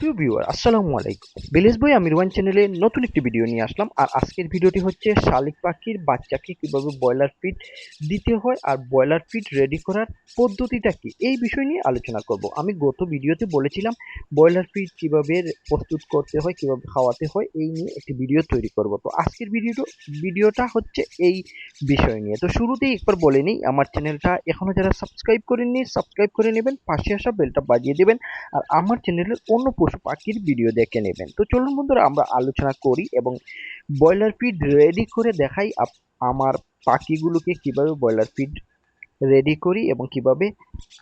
প্রিয় ভিউয়ার, আসসালামু আলাইকুম। ভিলেজ বই আমির ওয়ান চ্যানেলে নতুন একটি ভিডিও নিয়ে আসলাম, আর আজকের ভিডিওটি হচ্ছে শালিক পাখির বাচ্চাকে কীভাবে ব্রয়লার ফিড দিতে হয় আর ব্রয়লার ফিড রেডি করার পদ্ধতিটা কি, এই বিষয় নিয়ে আলোচনা করব। আমি গত ভিডিওতে বলেছিলাম, ব্রয়লার ফিড কীভাবে প্রস্তুত করতে হয়, কীভাবে খাওয়াতে হয়, এই নিয়ে একটি ভিডিও তৈরি করব। তো আজকের ভিডিওটা ভিডিওটা হচ্ছে এই বিষয় নিয়ে। তো শুরুতেই একবার বলে নিই, আমার চ্যানেলটা এখনও যারা সাবস্ক্রাইব করেননি সাবস্ক্রাইব করে নেবেন, পাশে আসা বেলটা বাজিয়ে দেবেন, আর আমার চ্যানেলের অন্য পশু পাখির ভিডিও দেখে নেবেন। তো চলুন বন্ধুরা, আমরা আলোচনা করি এবং ব্রয়লার ফিড রেডি করে দেখাই আমার পাখিগুলোকে কীভাবে ব্রয়লার ফিড রেডি করি এবং কীভাবে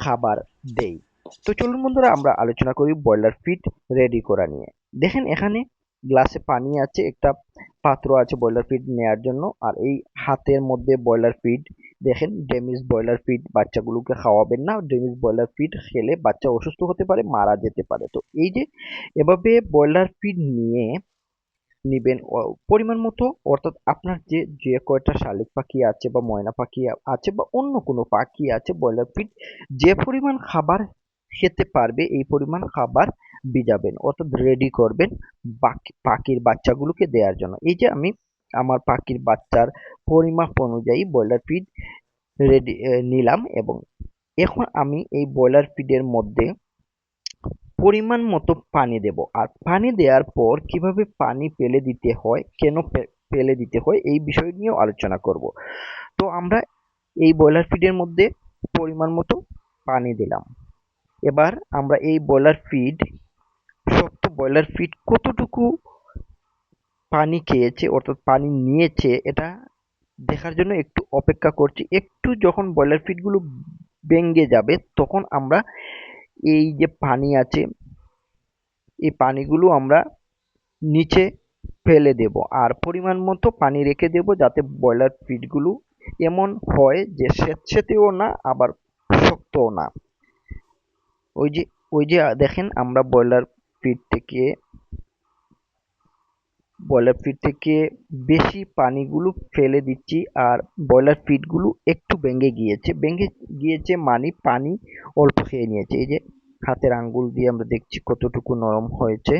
খাবার দেই। তো চলুন বন্ধুরা, আমরা আলোচনা করি ব্রয়লার ফিড রেডি করা নিয়ে। দেখেন, এখানে গ্লাসে পানি আছে, একটা পাত্র আছে ব্রয়লার ফিড নেওয়ার জন্য। আর এই হাতের মধ্যে ব্রয়লার ফিড দেখেন ডেমিস ব্রয়লার ফিড বাচ্চাগুলোকে খাওয়াবেন না। ডেমিস ব্রয়লার ফিড খেলে বাচ্চা অসুস্থ হতে পারে, মারা যেতে পারে। তো এই যে, এভাবে ব্রয়লার ফিড নিয়ে নিবেন পরিমাণ মতো, অর্থাৎ আপনার যে যে কয়টা শালিক পাখি আছে বা ময়না পাখি আছে বা অন্য কোনো পাখি আছে ব্রয়লার ফিড যে পরিমাণ খাবার খেতে পারবে, এই পরিমাণ খাবার ভিজাবেন, অর্থাৎ রেডি করবেন বাকি, পাখির বাচ্চাগুলোকে দেওয়ার জন্য। এই যে আমি আমার পাখির বাচ্চার পরিমাপ অনুযায়ী ব্রয়লার ফিড রেডি নিলাম এবং এখন আমি এই ব্রয়লার ফিডের মধ্যে পরিমাণ মতো পানি দেব। আর পানি দেওয়ার পর কীভাবে পানি ফেলে দিতে হয়, কেন ফেলে দিতে হয়, এই বিষয় নিয়েও আলোচনা করব। তো আমরা এই ব্রয়লার ফিডের মধ্যে পরিমাণ মতো পানি দিলাম। এবার আমরা এই ব্রয়লার ফিড শক্ত ব্রয়লার ফিড কতটুকু পানি খেয়েছে, অর্থাৎ পানি নিয়েছে, এটা দেখার জন্য একটু অপেক্ষা করছি। একটু যখন ব্রয়লার ফিডগুলো ভেঙে যাবে, তখন আমরা এই যে পানি আছে, এই পানিগুলো আমরা নিচে ফেলে দেব। আর পরিমাণ মতো পানি রেখে দেব যাতে ব্রয়লার ফিডগুলো এমন হয় যে স্যাঁতসেঁতেও না, আবার শক্তও না। ওই যে ওই যে, দেখেন আমরা ব্রয়লার ফিড থেকে ব্রয়লার ফিড থেকে বেশি পানিগুলো ফেলে দিচ্ছি আর ব্রয়লার ফিডগুলো একটু ভেঙে গিয়েছে। ভেঙে গিয়েছে মানে পানি অল্প খেয়ে নিয়েছে। এই যে হাতের আঙ্গুল দিয়ে আমরা দেখছি কতটুকু নরম হয়েছে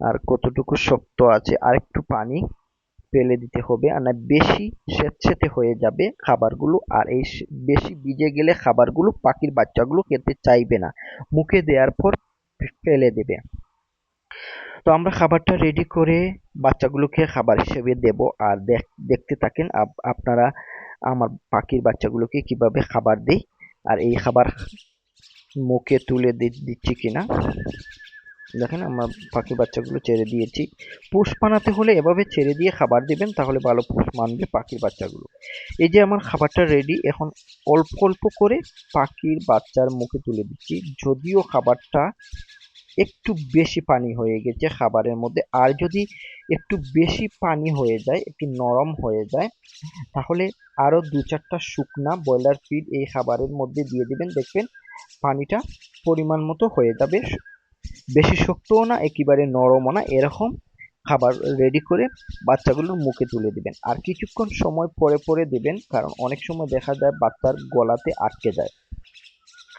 আর কতটুকু শক্ত আছে। আর একটু পানি ফেলে দিতে হবে আর না, বেশি স্যাঁতসেঁতে হয়ে যাবে খাবারগুলো আর এই বেশি ভিজে গেলে খাবারগুলো পাখির বাচ্চাগুলো খেতে চাইবে না। মুখে দেওয়ার পর ফেলে দেবে। তো আমরা খাবারটা রেডি করে বাচ্চাগুলোকে খাবার হিসেবে দেব। আর দেখ- দেখতে থাকেন আপনারা আমার পাখির বাচ্চাগুলোকে কীভাবে খাবার দেই। আর এই খাবার মুখে তুলে দিচ্ছি কিনা। দেখেন আমরা পাখির বাচ্চাগুলো ছেড়ে দিয়েছি। পোষ বানাতে হলে এভাবে ছেড়ে দিয়ে খাবার দিবেন, তাহলে ভালো পোষ মানবে পাখির বাচ্চাগুলো। এই যে আমার খাবারটা রেডি এখন অল্প অল্প করে পাখির বাচ্চার মুখে তুলে দিচ্ছি। যদিও খাবারটা একটু বেশি পানি হয়ে গেছে খাবারের মধ্যে। আর যদি একটু বেশি পানি হয়ে যায়, একটু নরম হয়ে যায়, তাহলে আরও দু চারটা শুকনা ব্রয়লার ফিড এই খাবারের মধ্যে দিয়ে দিবেন। দেখবেন পানিটা পরিমাণ মতো হয়ে যাবে। বেশি শক্তও না, একেবারে নরমও না, এরকম খাবার রেডি করে বাচ্চাগুলোর মুখে তুলে দিবেন। আর কিছুক্ষণ সময় পরে পরে দেবেন, কারণ অনেক সময় দেখা যায় বাচ্চার গলাতে আটকে যায়।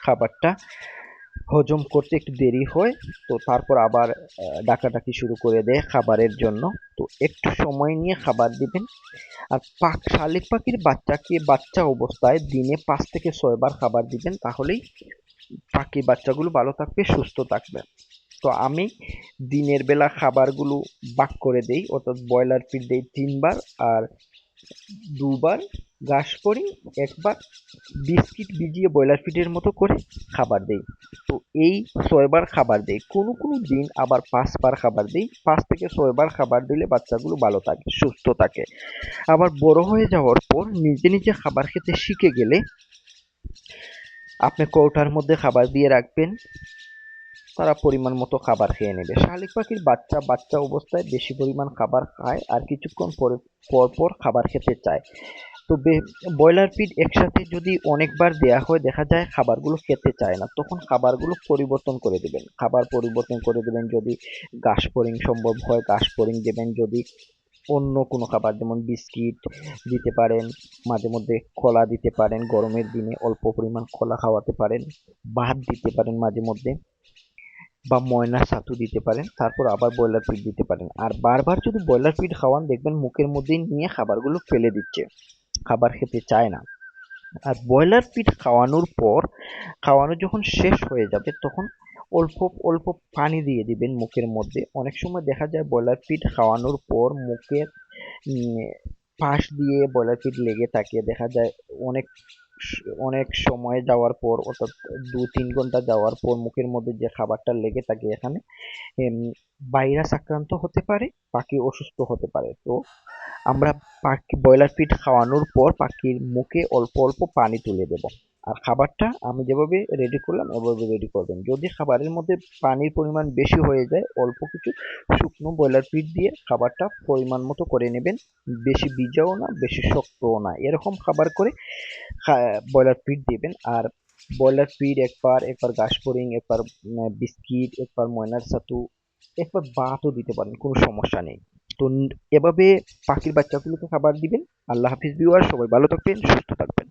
খাবারটা হজম করতে একটু দেরি হয়, তো তারপর আবার ডাকাডাকি শুরু করে দেয় খাবারের জন্য। তো একটু সময় নিয়ে খাবার দিবেন। আর পাক, শালিক পাখির বাচ্চাকে বাচ্চা অবস্থায় দিনে পাঁচ থেকে ছয়বার খাবার দিবেন, তাহলেই পাখির বাচ্চাগুলো ভালো থাকবে, সুস্থ থাকবে। তো আমি দিনের বেলা খাবারগুলো ভাগ করে দেই, অর্থাৎ ব্রয়লার ফিড দেই তিনবার, আর দুবার ঘাস পরি একবার বিস্কিট ভিজিয়ে ব্রয়লার ফিডের মতো করে খাবার দেই। তো এই ছয়বার খাবার দেই। কোনো কোনো দিন আবার পাঁচবার খাবার দিই। পাঁচ থেকে ছয়বার খাবার দিলে বাচ্চাগুলো ভালো থাকে, সুস্থ থাকে। আবার বড় হয়ে যাওয়ার পর নিজে নিজে খাবার খেতে শিখে গেলে আপনি কৌটার মধ্যে খাবার দিয়ে রাখবেন। তারা পরিমাণ মতো খাবার খেয়ে নেবে। শালিক পাখির বাচ্চা বাচ্চা অবস্থায় বেশি পরিমাণ খাবার খায় আর কিছুক্ষণ পরে পর পর খাবার খেতে চায়। তো ব্রয়লার ফিড একসাথে যদি অনেকবার দেয়া হয়, দেখা যায় খাবারগুলো খেতে চায় না। তখন খাবারগুলো পরিবর্তন করে দেবেন। খাবার পরিবর্তন করে দেবেন যদি ঘাস ফড়িং সম্ভব হয়, ঘাস ফড়িং দেবেন যদি অন্য কোনো খাবার, যেমন বিস্কিট দিতে পারেন, মাঝে মধ্যে কলা দিতে পারেন, গরমের দিনে অল্প পরিমাণ কলা খাওয়াতে পারেন, ভাত দিতে পারেন মাঝে মধ্যে। বা ময়নার ছাতু দিতে পারেন, তারপর আবার ব্রয়লার ফিড দিতে পারেন। আর বারবার যদি ব্রয়লার ফিড খাওয়ান, দেখবেন মুখের মধ্যেই নিয়ে খাবারগুলো ফেলে দিচ্ছে। খাবার খেতে চায় না। আর ব্রয়লার ফিড খাওয়ানোর পর, খাওয়ানো যখন শেষ হয়ে যাবে, তখন অল্প অল্প পানি দিয়ে দিবেন মুখের মধ্যে। অনেক সময় দেখা যায় ব্রয়লার ফিড খাওয়ানোর পর মুখের পাশ দিয়ে ব্রয়লার ফিড লেগে থাকে দেখা যায় অনেক অনেক সময় যাওয়ার পর অর্থাৎ দু তিন ঘণ্টা যাওয়ার পর মুখের মধ্যে যে খাবারটা লেগে থাকে এখানে ভাইরাস আক্রান্ত হতে পারে, পাখি অসুস্থ হতে পারে। তো আমরা পাখি, ব্রয়লার ফিড খাওয়ানোর পর পাখির মুখে অল্প অল্প পানি তুলে দেব। আর খাবারটা আমি যেভাবে রেডি করলাম, এভাবে রেডি করবেন। যদি খাবারের মধ্যে পানির পরিমাণ বেশি হয়ে যায়, অল্প কিছু শুকনো ব্রয়লার পিট দিয়ে খাবারটা পরিমাণ মতো করে নেবেন। বেশি ভিজাও না, বেশি শক্তও না। এরকম খাবার করে ব্রয়লার পিট দেবেন। আর ব্রয়লার পিট একবার একবার ফড়িং একবার বিস্কিট, একবার ময়নার ছাতু, একবার ভাতও দিতে পারেন, কোনো সমস্যা নেই। তো এভাবে পাখির বাচ্চাগুলোকে খাবার দিবেন। আল্লাহ হাফিজ ভিউয়ার সবাই ভালো থাকবেন, সুস্থ থাকবেন।